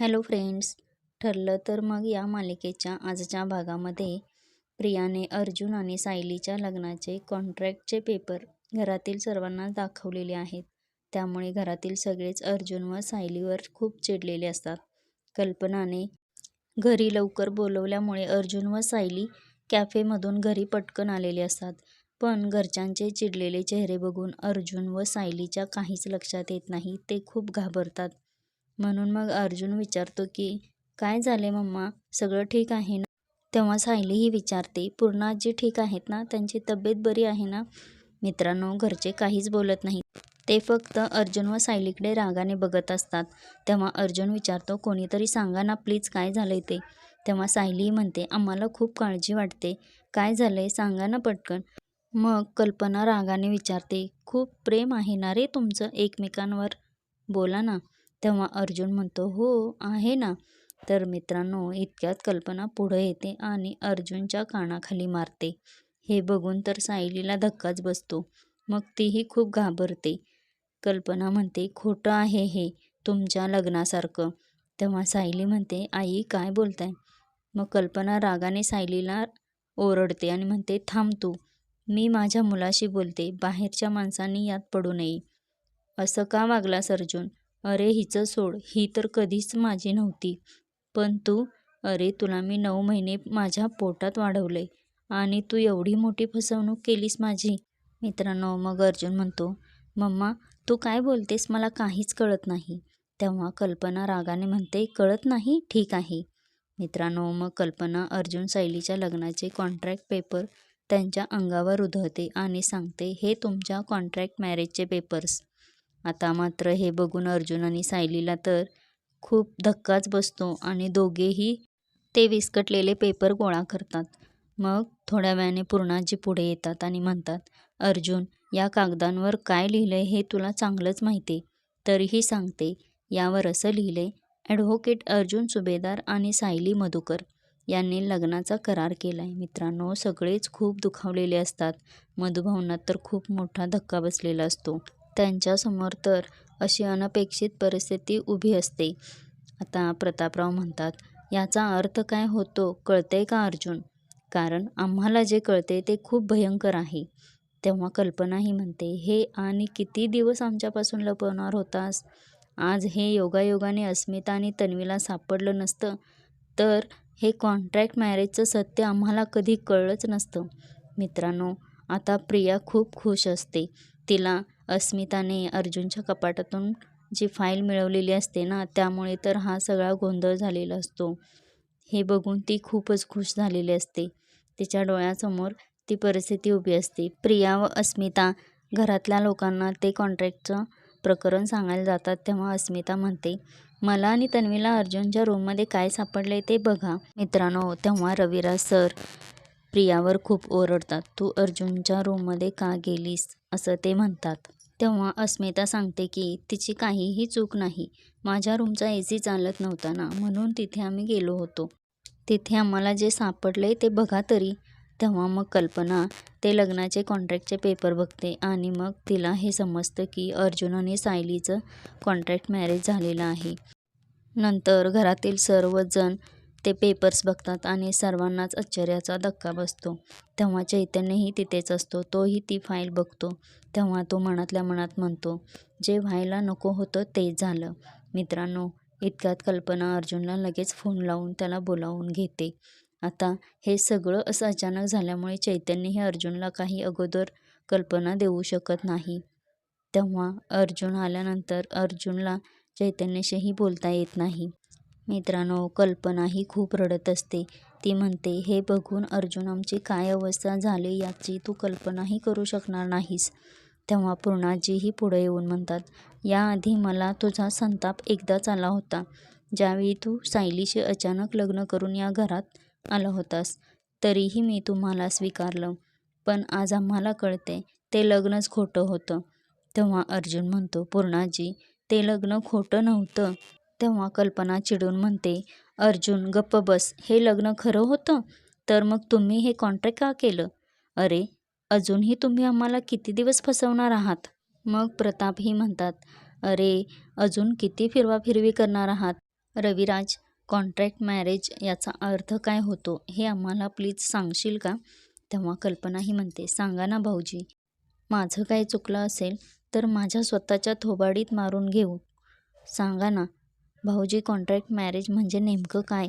Hello friends ठरलं तर मग या मालिकेच्या आजच्या भागामध्ये प्रियाने अर्जुन आणि सायलीच्या लग्नाचे कॉन्ट्रॅक्टचे पेपर घरातील सर्वांना दाखवलेले आहेत. त्यामुळे घरातील सगळेच अर्जुन व सायलीवर खूप चिडलेले असतात. कल्पनाने घरी लवकर बोलवल्यामुळे अर्जुन व सायली कॅफेमधून घरी पटकन आलेले असतात. पण घरच्यांचे चिडलेले चेहरे बघून अर्जुन व सायलीच्या काहीच लक्षात येत नाही ते खूप घाबरतात. म्हणून मग अर्जुन विचारतो की काय झाले मम्मा? सगळं ठीक आहे ना? तेव्हा सायलीही विचारते पूर्णाजी ठीक आहेत ना? त्यांची तब्येत बरी आहे ना? मित्रांनो घरचे काहीच बोलत नाहीत. ते फक्त अर्जुन व सायलीकडे रागाने बघत असतात. तेव्हा अर्जुन विचारतो कोणीतरी सांगा ना प्लीज काय झालंय ते? तेव्हा सायली म्हणते आम्हाला खूप काळजी वाटते. काय झालंय? सांगा ना पटकन. मग कल्पना रागाने विचारते खूप प्रेम आहे ना रे तुमचं एकमेकांवर? बोला ना. तेव्हा अर्जुन म्हणतो हो आहे ना. तर मित्रांनो इतक्यात कल्पना पुढं येते आणि अर्जुनच्या कानाखाली मारते. हे बघून तर सायलीला धक्काच बसतो. मग तीही खूप घाबरते. कल्पना म्हणते खोटं आहे हे तुमच्या लग्नासारखं. तेव्हा सायली म्हणते आई काय बोलताय? मग कल्पना रागाने सायलीला ओरडते आणि म्हणते थांब तू. मी माझ्या मुलाशी बोलते. बाहेरच्या माणसांनी यात पडू नये. असं का वागलास अर्जुन? अरे हिचं सोड ही तर कधीच माझी नव्हती. पण तू अरे तुला मी नऊ महिने माझ्या पोटात वाढवलंय. आणि तू एवढी मोठी फसवणूक केलीस माझी. मित्रांनो मग अर्जुन म्हणतो मम्मा तू काय बोलतेस मला काहीच कळत नाही. तेव्हा कल्पना रागाने म्हणते कळत नाही ठीक आहे. मित्रांनो मग कल्पना अर्जुन सायलीच्या लग्नाचे कॉन्ट्रॅक्ट पेपर त्यांच्या अंगावर उधळते आणि सांगते हे तुमच्या कॉन्ट्रॅक्ट मॅरेजचे पेपर्स आता मात्र हे बघून अर्जुन आणि सायलीला तर खूप धक्काच बसतो आणि दोघेही ते विस्कटलेले पेपर गोळा करतात. मग थोड्या वेळाने पूर्णाजी पुढे येतात आणि म्हणतात अर्जुन या कागदांवर काय लिहिलंय हे तुला चांगलंच माहिती तरीही सांगते यावर असं लिहिलंय ॲडव्होकेट अर्जुन सुभेदार आणि सायली मधुकर यांनी लग्नाचा करार केला आहे मित्रांनो सगळेच खूप दुखावलेले असतात. मधुभावनात तर खूप मोठा धक्का बसलेला असतो. त्यांच्यासमोर तर अशी अनपेक्षित परिस्थिती उभी असते. आता प्रतापराव म्हणतात याचा अर्थ काय होतो कळतंय का अर्जुन? कारण आम्हाला जे कळते ते खूप भयंकर आहे. तेव्हा कल्पनाही म्हणते हे आणि किती दिवस आमच्यापासून लपवणार होतास? आज हे योगायोगाने अस्मिता आणि तन्वीला सापडलं नसतं. तर हे कॉन्ट्रॅक्ट मॅरेजचं सत्य आम्हाला कधी कळलंच नसतं. मित्रांनो आता प्रिया खूप खुश असते. तिला अस्मिताने अर्जुनच्या कपाटातून जी फाईल मिळवलेली असते ना त्यामुळे तर हा सगळा गोंधळ झालेला असतो. हे बघून ती खूपच खुश झालेली असते. तिच्या डोळ्यासमोर ती परिस्थिती उभी असते. प्रिया व अस्मिता घरातल्या लोकांना ते कॉन्ट्रॅक्टचं प्रकरण सांगायला जातात तेव्हा अस्मिता म्हणते मला आणि तन्वीला अर्जुनच्या रूममध्ये काय सापडले ते बघा. मित्रांनो तेव्हा रविराज सर प्रियावर खूप ओरडतात. तू अर्जुनच्या रूममध्ये का गेलीस? असं ते म्हणतात. तेव्हा अस्मिता सांगते की तिची काहीही चूक नाही. माझ्या रूमचा ए सी चालत नव्हता ना म्हणून तिथे आम्ही गेलो होतो. तिथे आम्हाला जे सापडले ते बघा तरी. तेव्हा मग कल्पना ते लग्नाचे कॉन्ट्रॅक्टचे पेपर बघते आणि मग तिला हे समजतं की अर्जुन आणि सायलीचं कॉन्ट्रॅक्ट मॅरेज झालेलं आहे. नंतर घरातील सर्वजण ते पेपर्स बघतात आणि सर्वांनाच आश्चर्याचा धक्का बसतो. तेव्हा चैतन्यही तिथेच असतो. तोही ती फाईल बघतो. तेव्हा तो मनातल्या मनात म्हणतो जे व्हायला नको होतं ते झालं. मित्रांनो इतक्यात कल्पना अर्जुनला लगेच फोन लावून त्याला बोलावून घेते. आता हे सगळं असं अचानक झाल्यामुळे चैतन्य हे अर्जुनला काही अगोदर कल्पना देऊ शकत नाही. तेव्हा अर्जुन आल्यानंतर अर्जुनला चैतन्यशीही बोलता येत नाही. मित्रांनो कल्पनाही खूप रडत असते. ती म्हणते हे बघून अर्जुन आमची काय अवस्था झाली याची तू कल्पनाही करू शकणार नाहीस तेव्हा पूर्णाजीही पुढे येऊन म्हणतात याआधी मला तुझा संताप एकदाच आला होता. ज्यावेळी तू सायलीशी अचानक लग्न करून या घरात आला होतास तरीही मी तुम्हाला स्वीकारलं. पण आज आम्हाला कळते ते लग्नच खोटं होतं तेव्हा अर्जुन म्हणतो पूर्णाजी ते लग्न खोटं नव्हतं. तेव्हा कल्पना चिडून म्हणते अर्जुन गप्प बस. हे लग्न खरं होतं? तर मग तुम्ही हे कॉन्ट्रॅक्ट का केलं? अरे अजूनही तुम्ही आम्हाला किती दिवस फसवणार आहात? मग प्रतापही म्हणतात अरे अजून किती फिरवाफिरवी करणार आहात? रविराज कॉन्ट्रॅक्ट मॅरेज याचा अर्थ काय होतो हे आम्हाला प्लीज सांगशील का? तेव्हा कल्पनाही म्हणते सांगा ना भाऊजी. माझं काय चुकलं असेल तर माझ्या स्वतःच्या थोबाडीत मारून घेऊ. सांगा ना भाऊजी कॉन्ट्रॅक्ट मॅरेज म्हणजे नेमकं काय?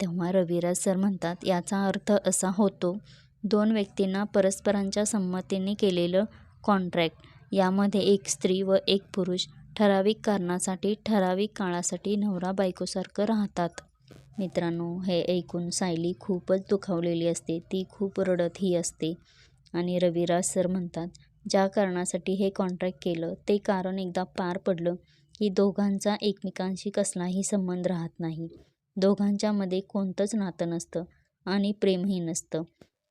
तेव्हा रविराज सर म्हणतात याचा अर्थ असा होतो दोन व्यक्तींना परस्परांच्या संमतीने केलेलं कॉन्ट्रॅक्ट यामध्ये एक स्त्री व एक पुरुष ठराविक कारणासाठी ठराविक काळासाठी नवरा बायकोसारखं राहतात. मित्रांनो हे ऐकून सायली खूपच दुखावलेली असते ती खूप रडतही असते. आणि रविराज सर म्हणतात ज्या कारणासाठी हे कॉन्ट्रॅक्ट केलं ते कारण एकदा पार पडलं की दोघांचा एकमेकांशी कसलाही संबंध राहत नाही. दोघांच्यामध्ये कोणतंच नातं नसतं आणि प्रेमही नसतं.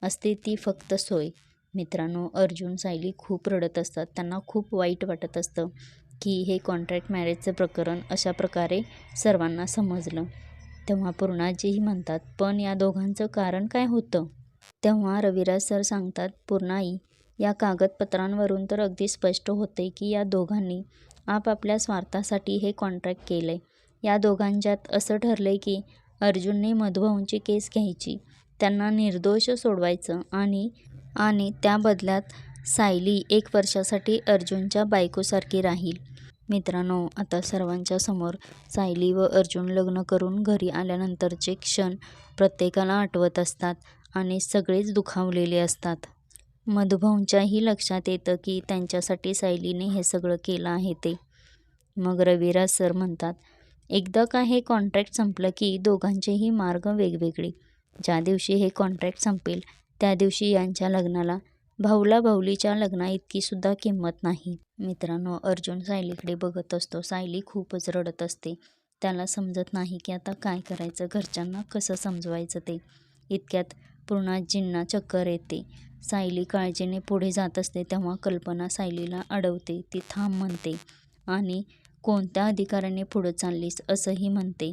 असते ती फक्त सोय. मित्रांनो अर्जुन सायली खूप रडत असतात. त्यांना खूप वाईट वाटत असतं की हे कॉन्ट्रॅक्ट मॅरेजचं प्रकरण अशा प्रकारे सर्वांना समजलं. तेव्हा पूर्णाजीही म्हणतात पण या दोघांचं कारण काय होतं? तेव्हा रविराज सर सांगतात पूर्णाई या कागदपत्रांवरून तर अगदी स्पष्ट होते की या दोघांनी आपापल्या स्वार्थासाठी हे कॉन्ट्रॅक्ट केलं आहे या दोघांच्यात असं ठरलं आहे की अर्जुनने मधुभाऊंची केस घ्यायची. त्यांना निर्दोष सोडवायचं आणि आणि त्या बदल्यात सायली एक वर्षासाठी अर्जुनच्या बायकोसारखी राहील. मित्रांनो आता सर्वांच्या समोर सायली व अर्जुन लग्न करून घरी आल्यानंतरचे क्षण प्रत्येकाला आठवत असतात आणि सगळेच दुखावलेले असतात. मधुभाऊंच्याही लक्षात येतं की त्यांच्यासाठी सायलीने हे सगळं केलं आहे ते. मग रविराज सर म्हणतात एकदा का हे कॉन्ट्रॅक्ट संपलं की दोघांचेही मार्ग वेगवेगळे. ज्या दिवशी हे कॉन्ट्रॅक्ट संपेल त्या दिवशी यांच्या लग्नाला भाऊला भाऊलीच्या लग्ना इतकीसुद्धा किंमत नाही. मित्रांनो अर्जुन सायलीकडे बघत असतो. सायली खूपच रडत असते. त्याला समजत नाही की आता काय करायचं घरच्यांना कसं समजवायचं ते. इतक्यात पूर्णाजींना चक्कर येते. सायली काळजीने पुढे जात असते तेव्हा कल्पना सायलीला अडवते. ती थांब म्हणते. आणि कोणत्या अधिकाऱ्याने पुढं चाललीस? असंही म्हणते.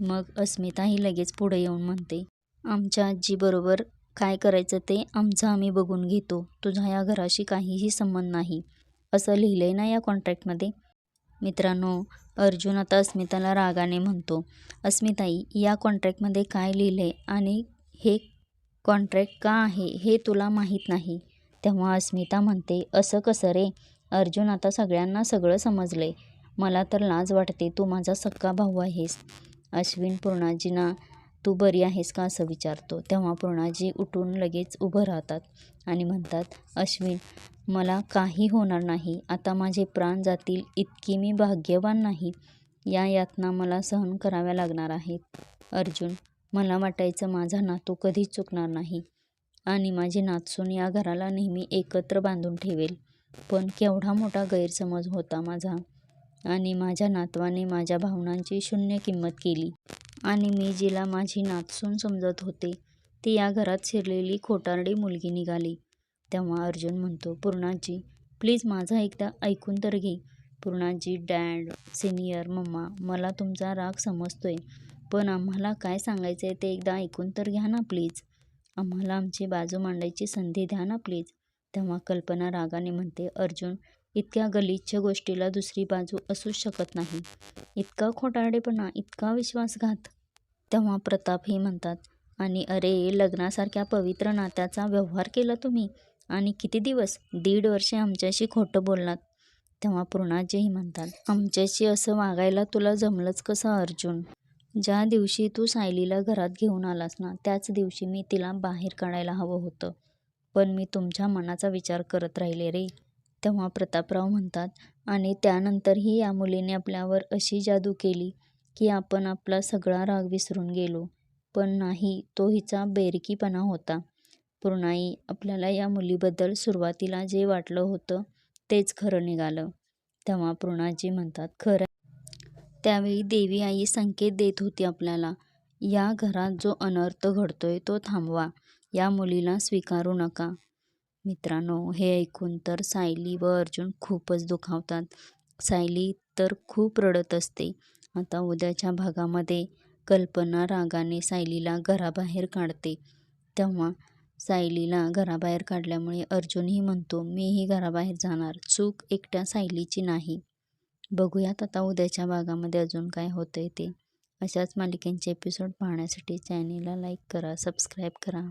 मग अस्मिताही लगेच पुढे येऊन म्हणते आमच्या आजीबरोबर काय करायचं ते आमचं आम्ही बघून घेतो. तुझा या घराशी काहीही संबंध नाही. असं लिहिलं आहे ना या कॉन्ट्रॅक्टमध्ये मित्रांनो अर्जुन आता अस्मिताला रागाने म्हणतो अस्मिताई या कॉन्ट्रॅक्टमध्ये काय लिहिलं आहे आणि हे कॉन्ट्रॅक्ट का आहे हे तुला माहीत नाही. तेव्हा अस्मिता म्हणते असं कसं रे? अर्जुन आता सगळ्यांना सगळं समजलं आहे मला तर लाज वाटते तू माझा सक्का भाऊ आहेस. अश्विन पूर्णाजींना तू बरी आहेस का? असं विचारतो. तेव्हा पूर्णाजी उठून लगेच उभं राहतात आणि म्हणतात अश्विन मला काही होणार नाही. आता माझे प्राण जातील इतकी मी भाग्यवान नाही. या यातना मला सहन कराव्या लागणार आहेत. अर्जुन मला वाटायचं माझा नातू कधीच चुकणार नाही आणि माझी नातसून या घराला नेहमी एकत्र बांधून ठेवेल. पण केवढा मोठा गैरसमज होता माझा आणि माझ्या नातवाने माझ्या भावनांची शून्य किंमत केली आणि मी जिला माझी नातसून समजत होते ती या घरात शिरलेली खोटारडी मुलगी निघाली. तेव्हा अर्जुन म्हणतो पूर्णाजी प्लीज माझा एकदा ऐकून तर घे. पूर्णाजी डॅड सिनियर मम्मा मला तुमचा राग समजतोय. पण आम्हाला काय सांगायचं आहे ते एकदा ऐकून तर घ्या ना प्लीज. आम्हाला आमची बाजू मांडायची संधी द्या ना प्लीज. तेव्हा कल्पना रागाने म्हणते अर्जुन इतक्या गलिच्छ गोष्टीला दुसरी बाजू असूच शकत नाही. इतका खोटारडेपणा इतका विश्वासघात. तेव्हा प्रतापही म्हणतात आणि अरे लग्नासारख्या पवित्र नात्याचा व्यवहार केला तुम्ही? आणि किती दिवस दीड वर्षे आमच्याशी खोटं बोललात? तेव्हा पूर्णाजीही म्हणतात आमच्याशी असं वागायला तुला जमलंच कसं अर्जुन? ज्या दिवशी तू सायलीला घरात घेऊन आलास ना त्याच दिवशी मी तिला बाहेर काढायला हवं होतं. पण मी तुमच्या मनाचा विचार करत राहिले रे. तेव्हा प्रतापराव म्हणतात आणि त्यानंतरही या मुलीने आपल्यावर अशी जादू केली की आपण आपला सगळा राग विसरून गेलो. पण नाही तो हिचा बेरकीपणा होता. पूर्णाई आपल्याला या मुलीबद्दल सुरुवातीला जे वाटलं होतं तेच खरं निघालं. तेव्हा पूर्णाजी म्हणतात खरं त्यावेळी देवी आई संकेत देत होती आपल्याला या घरात जो अनर्थ घडतोय तो थांबवा या मुलीला स्वीकारू नका. मित्रांनो हे ऐकून तर सायली व अर्जुन खूपच दुखावतात. सायली तर खूप रडत असते. आता उद्याच्या भागामध्ये कल्पना रागाने सायलीला घराबाहेर काढते. तेव्हा सायलीला घराबाहेर काढल्यामुळे अर्जुनही म्हणतो मीही घराबाहेर जाणार. चूक एकट्या सायलीची नाही. बघूयात आता उद्याच्या भागामध्ये अजून काय होतंय ते. अशाच मालिकेंचे एपिसोड पाहण्यासाठी चॅनेलला लाईक करा सबस्क्राईब करा.